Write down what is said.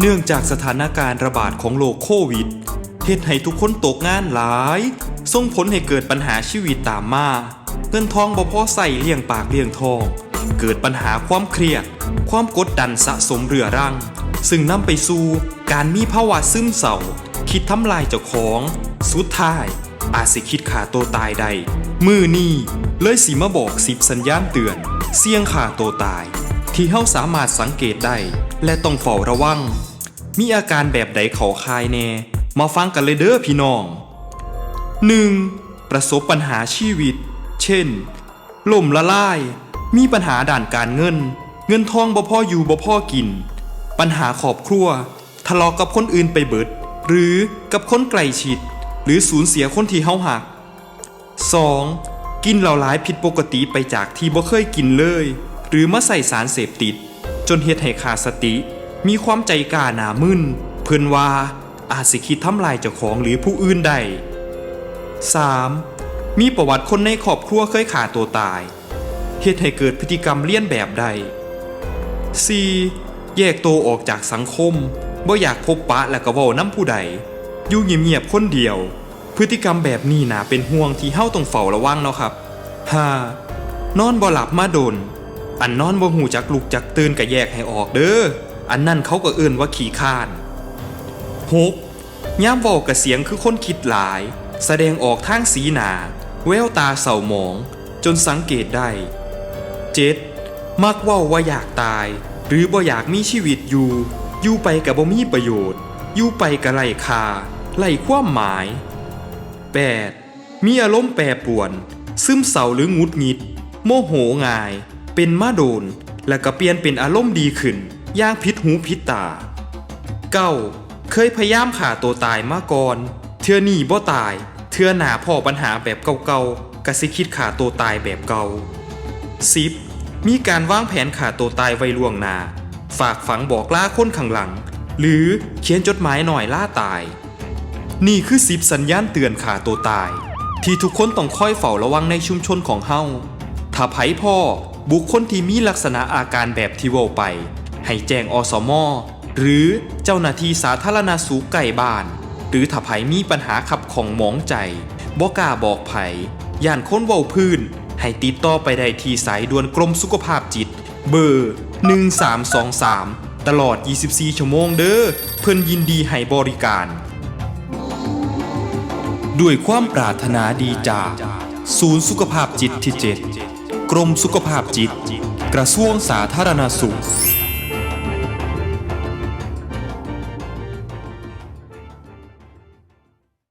เนื่องจากสถานการณ์ระบาดของโรคโควิดเฮ็ดให้ทุกคนตกงานหลาย ส่งผลให้เกิดปัญหาชีวิตตามมา เงินทองบ่พอใส่เลี้ยงปากเลี้ยงทอง เกิดปัญหาความเครียด ความกดดันสะสมเรื้อรัง ซึ่งนำไปสู่การมีภาวะซึมเศร้า คิดทำลายเจ้าของ สุดท้าย อาจสิคิดขาตัวตายใด มือนี่เลยสิมาบอกสิบสัญญาณเตือน เสี่ยงขาตัวตาย ที่เฮาสามารถสังเกตได้ และต้องเฝ้าระวัง มีอาการแบบใดเขาคายแน่ มาฟังกันเลยเด้อพี่น้อง 1. ประสบปัญหาชีวิต เช่น ล่มละลาย มีปัญหาด่านการเงิน เงินทองบ่พออยู่บ่พอกิน ปัญหาครอบครัว ทะเลาะกับคนอื่นไปเบิด หรือกับคนใกลชิด หรือสูญเสียคนที่เฮาหัก 2. กินเหล้าหลายผิดปกติไปจากที่บ่เคยกินเลย หรือมาใส่สารเสพติด จนเฮ็ดให้ขาดสติ มีความใจกล้าหนามึนเพิ่นว่าอาจสิคิดทำลายเจ้าของหรือผู้อื่นได้ 3. มีประวัติคนในครอบครัวเคยขาดตัวตายเหตุให้เกิดพฤติกรรมเลี่ยนแบบใด 4. แยกตัวออกจากสังคมบ่อยากพบปะและก็เว้าน้ำผู้ใด อยู่เงียบๆคนเดียว พฤติกรรมแบบนี้น่าเป็นห่วงที่เฮาต้องเฝ้าระวังเนาะครับ 5. นอนบ่หลับมาโดน อันนอนบ่หูจักลุกจักตื่นก็แยกให้ออกเด้อ อันนั่นเขาก็เอื่นว่าขี้ข้าน 6. ย่ามว้ากระเสียงคือคนคิดหลาย แสดงออกทางสีหนา แววตาเศร้าหมอง จนสังเกตได้ 7. มักว้าว่าอยากตาย หรือบ่อยากมีชีวิตอยู่ อยู่ไปกับบ่มีประโยชน์ อยู่ไปกับไร้ค่าไร้ความหมาย 8. มีอารมณ์แปรปรวน ซึมเศร้าหรืองุดงิด โมโหง่าย เป็นมาโดน และก็เปลี่ยนเป็นอารมณ์ดีขึ้น อย่างผิดหูผิดตา 9. เคยพยายามฆ่าตัวตายมาก่อน เทื่อนี่บ่ตาย เทื่อหนาพ่อปัญหาแบบเก่าๆกะสิคิดฆ่าตัวตายแบบเก่า 10. มีการวางแผนฆ่าตัวตายไว้ล่วงหน้า ฝากฝังบอกล่าคนข้างหลัง หรือเขียนจดหมายหน่อยล่าตาย นี่คือสิบสัญญาณเตือนขาตัวตาย ที่ทุกคนต้องคอยเฝ้าระวังในชุมชนของเฮาถ้าไผพ่อบุคคลที่มีลักษณะอาการแบบที่ว้าไป ให้แจ้งอสมหรือเจ้าหน้าที่สาธารณสุขใกล้บ้าน หรือถ้าไผมีปัญหาขับของหมองใจบ่กล้าบอกไผย่านค้นเว้าพื้น ให้ติดต่อไปได้ที่สายด่วนกรมสุขภาพจิต เบอร์ 1323 ตลอด 24 ชั่วโมงเด้อเพิ่นยินดีให้บริการ ด้วยความปรารถนาดีจาก ศูนย์สุขภาพจิตที่ 7 กรมสุขภาพจิต กระทรวงสาธารณสุข